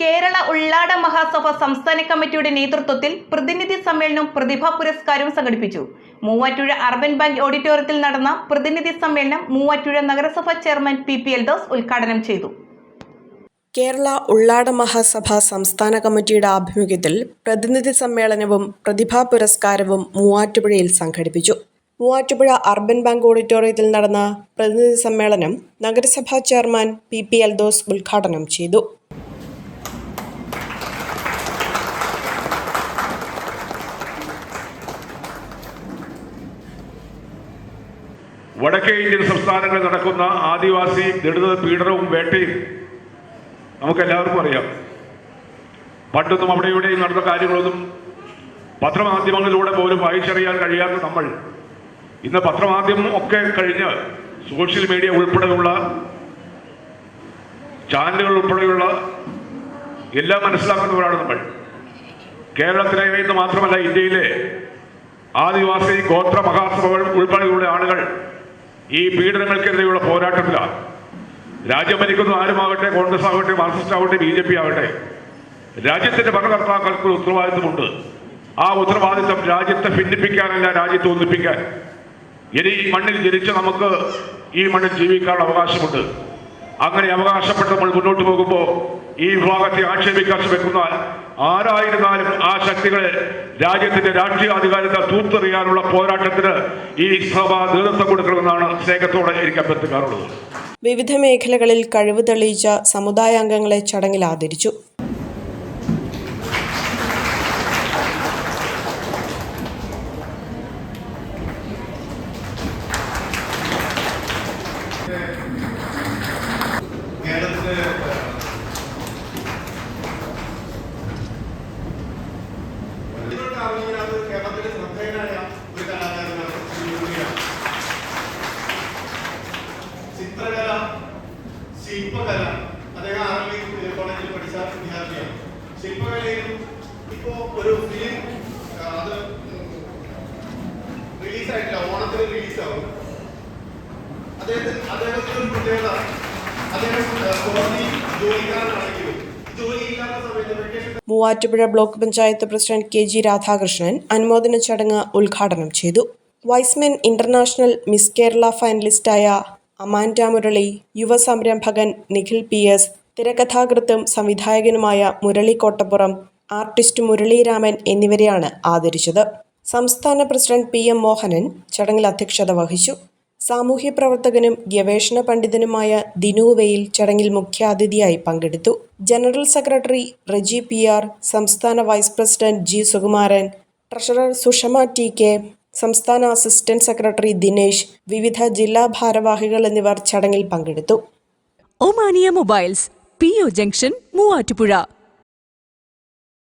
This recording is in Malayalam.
കേരള ഉള്ളാട മഹാസഭ സംസ്ഥാന കമ്മിറ്റിയുടെ നേതൃത്വത്തിൽ പ്രതിനിധി സമ്മേളനവും പ്രതിഭാ പുരസ്കാരവും സംഘടിപ്പിച്ചു. മൂവാറ്റുഴ അർബൻ ബാങ്ക് ഓഡിറ്റോറിയത്തിൽ നടന്ന പ്രതിനിധി സമ്മേളനം മൂവാറ്റുഴ നഗരസഭ ചെയർമാൻ പി പി എൽദോസ് ഉദ്ഘാടനം ചെയ്തു. കേരള ഉള്ളാട മഹാസഭ സംസ്ഥാന കമ്മിറ്റിയുടെ ആഭിമുഖ്യത്തിൽ പ്രതിനിധി സമ്മേളനവും പ്രതിഭാ പുരസ്കാരവും മൂവാറ്റുപുഴയിൽ സംഘടിപ്പിച്ചു. മൂവാറ്റുപുഴ അർബൻ ബാങ്ക് ഓഡിറ്റോറിയത്തിൽ നടന്ന പ്രതിനിധി സമ്മേളനം നഗരസഭാ ചെയർമാൻ പി പി എൽദോസ് ഉദ്ഘാടനം ചെയ്തു. വടക്കേ ഇന്ത്യൻ സംസ്ഥാനങ്ങളിൽ നടക്കുന്ന ആദിവാസി ദളിത പീഡനവും വേട്ടയും നമുക്കെല്ലാവർക്കും അറിയാം. പണ്ടൊന്നും അവിടെ ഇവിടെയും നടന്ന കാര്യങ്ങളൊന്നും പത്രമാധ്യമങ്ങളിലൂടെ പോലും വായിച്ചറിയാൻ കഴിയാത്ത നമ്മൾ. ഇന്ന് പത്രമാധ്യമം ഒക്കെ കഴിഞ്ഞ് സോഷ്യൽ മീഡിയ ഉൾപ്പെടെയുള്ള ചാനലുകൾ ഉൾപ്പെടെയുള്ള എല്ലാം മനസ്സിലാക്കുന്നവരാണ് നമ്മൾ. കേരളത്തിലെ എന്ന് മാത്രമല്ല ഇന്ത്യയിലെ ആദിവാസി ഗോത്ര മഹാസഭകൾ ഉൾപ്പെടെയുള്ള ആളുകൾ ഈ പീഡനങ്ങൾക്കെതിരെയുള്ള പോരാട്ടത്തിലാണ് രാജ്യം ഭരിക്കുന്ന ആരുമാകട്ടെ കോൺഗ്രസ് ആവട്ടെ മാർക്സിസ്റ്റ് ആവട്ടെ ബി ജെ പി ആകട്ടെ രാജ്യത്തിന്റെ ഭരണകർത്താക്കൾക്ക് ഉത്തരവാദിത്വമുണ്ട്. ആ ഉത്തരവാദിത്വം രാജ്യത്തെ ഭിന്നിപ്പിക്കാനല്ല രാജ്യത്തെ ഒന്നിപ്പിക്കാൻ. ഇനി ഈ മണ്ണിൽ ജനിച്ച നമുക്ക് ഈ മണ്ണിൽ ജീവിക്കാനുള്ള അവകാശമുണ്ട്. അങ്ങനെ അവകാശപ്പെട്ട് നമ്മൾ മുന്നോട്ട് പോകുമ്പോൾ ഈ വിഭാഗത്തെ ആക്ഷേപിക്കാൻ ശ്രമിക്കുന്ന ആരായിരുന്നാലും ആ ശക്തികളെ രാജ്യത്തിന്റെ രാഷ്ട്രീയ അധികാരത്തെ തൂത്തെറിയാനുള്ള പോരാട്ടത്തിന് ഈ സഭ നേതൃത്വം കൊടുക്കണമെന്നാണ് സ്നേഹത്തോടെ എനിക്ക് അഭ്യർത്ഥിക്കാറുള്ളത് വിവിധ മേഖലകളിൽ കഴിവ് തെളിയിച്ച സമുദായാംഗങ്ങളെ ചടങ്ങിൽ ആദരിച്ചു കേരളത്തിലെ അറിയാതെ കേരളത്തിലെ ശ്രദ്ധേയനായ ഒരു കലാകാരനാണ് ചിത്രകല ശില്പകല അദ്ദേഹം ആർമി കോളേജിൽ പഠിച്ച വിദ്യാർത്ഥിയാണ്. ശില്പകലയിലും ഇപ്പോ ഒരു ഫിലിം അത് റിലീസായിട്ടില്ല ഓണത്തിന് റിലീസാവും അദ്ദേഹത്തിന് അദ്ദേഹത്തിന് ഒരു പ്രത്യേകത അദ്ദേഹം കോടതി vacation Muvattupuzha block panchayat president K G Radhakrishnan അനുമോദന ചടങ്ങ് ഉദ്ഘാടനം ചെയ്തു. Y's Men international Miss Kerala ഫൈനലിസ്റ്റായ Amanda Murali യുവ സംരംഭകൻ നിഖിൽ പി എസ് തിരക്കഥാകൃത്തും സംവിധായകനുമായ മുരളി കോട്ടപ്പുറം ആർട്ടിസ്റ്റ് മുരളീരാമൻ എന്നിവരെയാണ് ആദരിച്ചത്. സംസ്ഥാന പ്രസിഡന്റ് പി എം മോഹനൻ ചടങ്ങിൽ അധ്യക്ഷത വഹിച്ചു. സാമൂഹ്യ പ്രവർത്തകനും ഗവേഷണ പണ്ഡിതനുമായ ദിനു ചടങ്ങിൽ മുഖ്യാതിഥിയായി പങ്കെടുത്തു. General secretary Reji P R സംസ്ഥാന vice president G Sukumaran treasurer Sushama T K സംസ്ഥാന അസിസ്റ്റന്റ് സെക്രട്ടറി ദിനേശ് വിവിധ ജില്ലാ ഭാരവാഹികൾ എന്നിവർ ചടങ്ങിൽ പങ്കെടുത്തു. Omania mobiles P O junction Muvattupuzha.